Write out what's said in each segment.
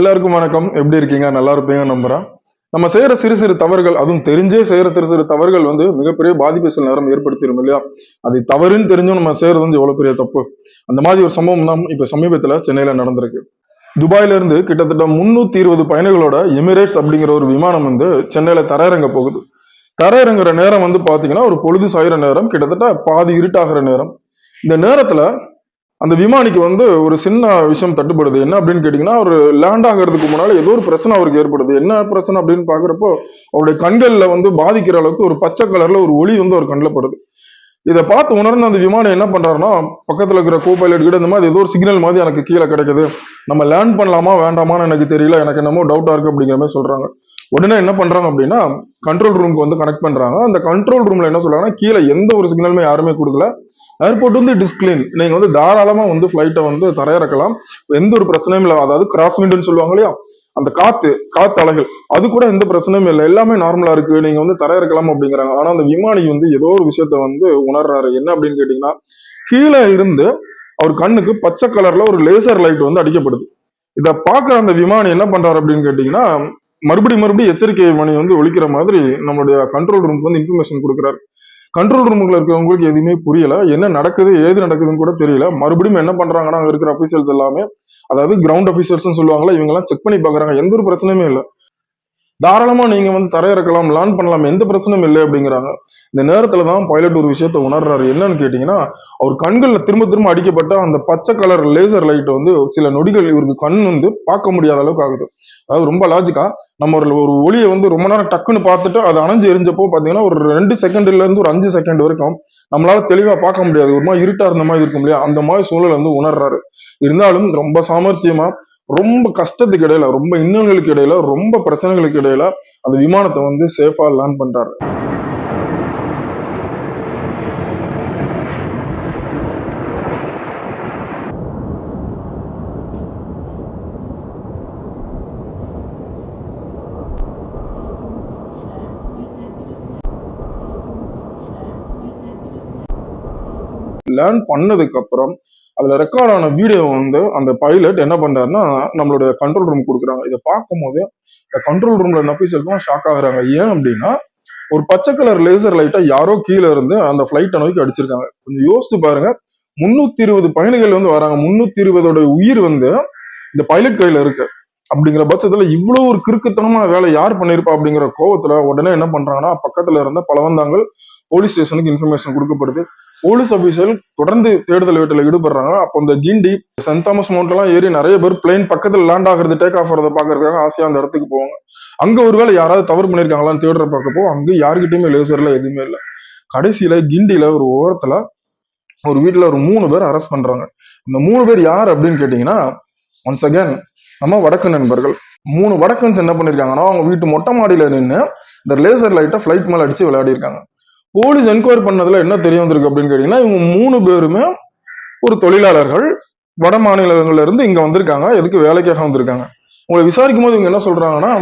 எல்லாருக்கும் வணக்கம். எப்படி இருக்கீங்க? நல்லா இருப்பீங்க நம்புறேன். நம்ம செய்யற சிறு சிறு தவறுகள் அதுவும் தெரிஞ்சே செய்யற சிறு சிறு தவறுகள் வந்து மிகப்பெரிய பாதிப்பு சில நேரம் ஏற்படுத்திடும் இல்லையா? அது தவறுன்னு தெரிஞ்சும் நம்ம செய்யறது வந்து எவ்வளவு பெரிய தப்பு? அந்த மாதிரி ஒரு சம்பவம் தான் இப்ப சமீபத்துல சென்னையில நடந்திருக்கு. துபாயில இருந்து கிட்டத்தட்ட முன்னூத்தி இருபது பயணிகளோட எமிரேட்ஸ் அப்படிங்கிற ஒரு விமானம் வந்து சென்னையில தரையிறங்க போகுது. தரையிறங்குற நேரம் வந்து பாத்தீங்கன்னா ஒரு பொழுது சாயிற நேரம் கிட்டத்தட்ட பாதி இருட்டாகிற நேரம். இந்த நேரத்துல அந்த விமானிக்கு வந்து ஒரு சின்ன விஷயம் தட்டுப்படுது. என்ன அப்படின்னு கேட்டிங்கன்னா அவர் லேண்ட் ஆகிறதுக்கு முன்னால் ஏதோ ஒரு பிரச்சனை அவருக்கு ஏற்படுது. என்ன பிரச்சனை அப்படின்னு பார்க்குறப்போ அவருடைய கண்களில் வந்து பாதிக்கிற அளவுக்கு ஒரு பச்சை கலரில் ஒரு ஒளி வந்து அவர் கண்ணில் படுது. இதை பார்த்து உணர்ந்து அந்த விமானம் என்ன பண்ணுறாருன்னா பக்கத்தில் இருக்கிற கோ பைலட் கிட்ட இந்த மாதிரி ஏதோ ஒரு சிக்னல் மாதிரி எனக்கு கீழே கிடைக்குது. நம்ம லேண்ட் பண்ணலாமா வேண்டாமான்னு எனக்கு தெரியல எனக்கு என்னமோ டவுட்டாக இருக்கு அப்படிங்கிற மாதிரி சொல்கிறாங்க உடனே என்ன பண்றாங்க அப்படின்னா கண்ட்ரோல் ரூமுக்கு வந்து கனெக்ட் பண்றாங்க. அந்த கண்ட்ரோல் ரூம்ல என்ன சொல்றாங்கன்னா கீழே எந்த ஒரு சிக்னலுமே யாருமே கொடுக்கல. ஏர்போர்ட் வந்து டிஸ்கிளீன் நீங்க வந்து தாராளமா வந்து ஃபிளைட்டை வந்து தரையிறக்கலாம். எந்த ஒரு பிரச்சனையும் இல்லை. அதாவது கிராஸ் விண்டுன்னு சொல்லுவாங்க இல்லையா? அந்த காத்து காத்து அலைகள். அது கூட எந்த பிரச்சனையும் இல்லை. எல்லாமே நார்மலா இருக்கு. நீங்க வந்து தரையிறக்கலாம் அப்படிங்கிறாங்க. ஆனா அந்த விமானி வந்து ஏதோ ஒரு விஷயத்த வந்து உணர்றாரு. என்ன அப்படின்னு கேட்டீங்கன்னா கீழே இருந்து அவர் கண்ணுக்கு பச்சை கலர்ல ஒரு லேசர் லைட் வந்து அடிக்கப்படுது. இதை பார்க்குற அந்த விமானி என்ன பண்றாரு அப்படின்னு கேட்டீங்கன்னா மறுபடி மறுபடியும் எச்சரிக்கை மணி வந்து ஒழிக்கிற மாதிரி நம்மளுடைய கண்ட்ரோல் ரூமுக்கு வந்து இன்ஃபர்மேஷன் கொடுக்குறாரு. கண்ட்ரோல் ரூமுக்குள்ள இருக்கிறவங்களுக்கு எதுவுமே புரியல. என்ன நடக்குது ஏது நடக்குதுன்னு கூட தெரியல. மறுபடியும் என்ன பண்றாங்கன்னா அங்க இருக்கிற அபிஷியல்ஸ் எல்லாமே அதாவது கிரவுண்ட் அபிஷியல்ஸ் சொல்லுவாங்களா இவங்க எல்லாம் செக் பண்ணி பாக்குறாங்க எந்த ஒரு பிரச்சனையுமே இல்லை. தாராளமா நீங்க வந்து தரையிறக்கலாம் லேர்ன் பண்ணலாம். எந்த பிரச்சனையும் இல்லை அப்படிங்கிறாங்க. இந்த நேரத்துல தான் பைலட் ஒரு விஷயத்த உணர்றாரு. என்னன்னு கேட்டீங்கன்னா அவர் கண்கள்ல திரும்ப திரும்ப அடிக்கப்பட்ட அந்த பச்சை கலர் லேசர் லைட் வந்து சில நொடிகள் இவருக்கு கண் வந்து பார்க்க முடியாத அளவுக்கு ஆகுது. அதாவது ரொம்ப லாஜிக்கா நம்ம ஒரு ஒரு ஒளியை வந்து ரொம்ப நேரம் டக்குன்னு பார்த்துட்டு அது அணைஞ்சு எரிஞ்சப்போ பார்த்தீங்கன்னா ஒரு ரெண்டு செகண்ட்ல இருந்து ஒரு அஞ்சு செகண்ட் வரைக்கும் நம்மளால தெளிவா பார்க்க முடியாது. ஒரு மாதிரி இருட்டா இருந்த மாதிரி இருக்கும் இல்லையா? அந்த மாதிரி சூழல் வந்து உணர்றாரு. இருந்தாலும் ரொம்ப சாமர்த்தியமா ரொம்ப கஷ்டத்துக்கு இடையில ரொம்ப இன்னல்களுக்கு இடையில ரொம்ப பிரச்சனைகளுக்கு இடையில அந்த விமானத்தை வந்து சேஃபா லேண்ட் பண்றாரு. லேர்ன் பண்ணதுக்கு அப்புறம் அதுல ரெக்கார்ட் ஆன வீடியோ வந்து அந்த பைலட் என்ன பண்றாருன்னா நம்மளுடைய கண்ட்ரோல் ரூம் கொடுக்குறாங்க. இதை பார்க்கும்போது இந்த கண்ட்ரோல் ரூம்ல இந்த அபிஷியல்ஸ் ஷாக் ஆகுறாங்க. ஏன் அப்படின்னா ஒரு பச்சை கலர் லேசர் லைட்டா யாரோ கீழே இருந்து அந்த ஃபிளைட்டை நோக்கி அடிச்சிருக்காங்க. கொஞ்சம் யோசிச்சு பாருங்க. முன்னூத்தி இருபது பயணிகள் வந்து வராங்க. முன்னூத்தி இருபதோட உயிர் வந்து இந்த பைலட் கையில இருக்கு. அப்படிங்கிற பட்சத்துல இவ்வளவு ஒரு கிறுக்குத்தனமான வேலை யார் பண்ணிருப்பா அப்படிங்கிற கோவத்துல உடனே என்ன பண்றாங்கன்னா பக்கத்துல இருந்த பலவந்தாங்கள் போலீஸ் ஸ்டேஷனுக்கு இன்ஃபர்மேஷன் கொடுக்கப்படுது. போலீஸ் அபிஷியல் தொடர்ந்து தேடுதல் வேட்டையில ஈடுபடுறாங்க. அப்போ இந்த கிண்டி சென்ட் தாமஸ் மவுண்ட் எல்லாம் ஏறி நிறைய பேர் பிளேன் பக்கத்துல லேண்ட் ஆகுறது டேக் ஆஃப் ஆகிறத பாக்குறதுக்காக ஆசையா அந்த இடத்துக்கு போவாங்க. அங்க ஒருவேளை யாராவது தவறு பண்ணிருக்காங்களான்னு தேடுற பார்க்கப்போ அங்க யாருக்கிட்டயுமே லேசர்ல எதுவுமே இல்லை. கடைசியில கிண்டியில ஒரு ஓரத்துல ஒரு வீட்டுல ஒரு மூணு பேர் அரெஸ்ட் பண்றாங்க. இந்த மூணு பேர் யார் அப்படின்னு கேட்டீங்கன்னா ஒன்ஸ் அகேன் நம்ம வடக்கு நண்பர்கள். மூணு வடக்கன்ஸ் என்ன பண்ணிருக்காங்கன்னா அவங்க வீட்டு மொட்டை மாடியில நின்று இந்த லேசர் லைட்டை ஃபிளைட் மேல அடிச்சு விளையாடி இருக்காங்க போலீஸ் என்கொயரி பண்ணதுல என்ன தெரிய வந்திருக்கு அப்படின்னு கேட்டீங்கன்னா இவங்க மூணு பேருமே ஒரு தொழிலாளர்கள் வட மாநிலங்கள்ல இருந்து இங்க வந்திருக்காங்க. எதுக்கு வேலைக்காக வந்திருக்காங்க? உங்களை விசாரிக்கும் போது இவங்க என்ன சொல்றாங்கன்னா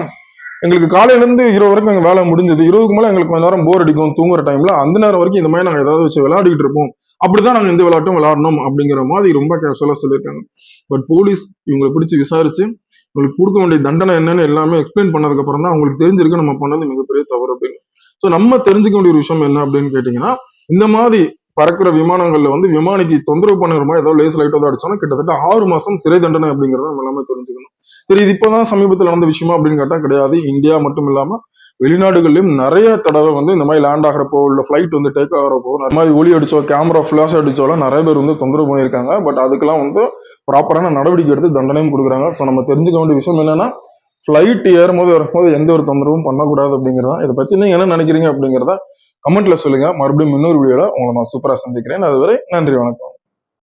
எங்களுக்கு காலையில இருந்து இரவு வரைக்கும் எங்க வேலை முடிஞ்சது. இரவுக்கு மேல எங்களுக்கு கொஞ்ச நேரம் போர் அடிக்கும் தூங்குற டைம்ல அந்த நேரம் வரைக்கும் இந்த மாதிரி நாங்க ஏதாவது வச்சு விளையாடிட்டு இருப்போம். அப்படிதான் நாங்க இந்த விளையாட்டும் விளையாடணும் அப்படிங்கிற மாதிரி ரொம்ப கேஷுவலா சொல்லியிருக்காங்க. பட் போலீஸ் இவங்களை பிடிச்சு விசாரிச்சு உங்களுக்கு கொடுக்க வேண்டிய தண்டனை என்னன்னு எல்லாமே எக்ஸ்பிளைன் பண்ணதுக்கு அப்புறம் தான் அவங்களுக்கு தெரிஞ்சிருக்கு நம்ம பண்ணது மிகப்பெரிய தவறு அப்படின்னு. ஸோ நம்ம தெரிஞ்சுக்க வேண்டிய ஒரு விஷயம் என்ன அப்படின்னு கேட்டீங்கன்னா இந்த மாதிரி பறக்கிற விமானங்கள்ல வந்து விமானிக்கு தொந்தரவு பண்ணுற மாதிரி ஏதோ லேஸ் லைட்டோ அடிச்சோம்னா கிட்டத்தட்ட ஆறு மாசம் சிறை தண்டனை அப்படிங்கறத நம்ம எல்லாமே தெரிஞ்சுக்கணும். சரி இது இப்பதான் சமீபத்தில் நடந்த விஷயமா அப்படின்னு கேட்டா கிடையாது. இந்தியா மட்டும் இல்லாம வெளிநாடுகள்லயும் நிறைய தடவை வந்து இந்த மாதிரி லேண்ட் ஆகிறப்போ இல்லை ஃபிளைட் வந்து டேக் ஆகிறப்போ இந்த மாதிரி ஒளி அடிச்சோ கேமரா ஃபிளாஷ் அடிச்சோலாம் நிறைய பேர் வந்து தொந்தரவு பண்ணியிருக்காங்க. பட் அதுக்கெல்லாம் வந்து ப்ராப்பரான நடவடிக்கை எடுத்து தண்டனையும் கொடுக்குறாங்க. ஸோ நம்ம தெரிஞ்சுக்க வேண்டிய விஷயம் என்னன்னா ஃப்ளைட் ஏறும்போது வரும்போது எந்த ஒரு தொந்தரவும் பண்ணக்கூடாது அப்படிங்கிறதா. இதை பத்தி நீங்க என்ன நினைக்கிறீங்க அப்படிங்கிறத கமெண்ட்ல சொல்லுங்க. மறுபடியும் இன்னொரு வீடியோவில் உங்களை நான் சூப்பரா சந்திக்கிறேன். அதுவரை நன்றி வணக்கம்.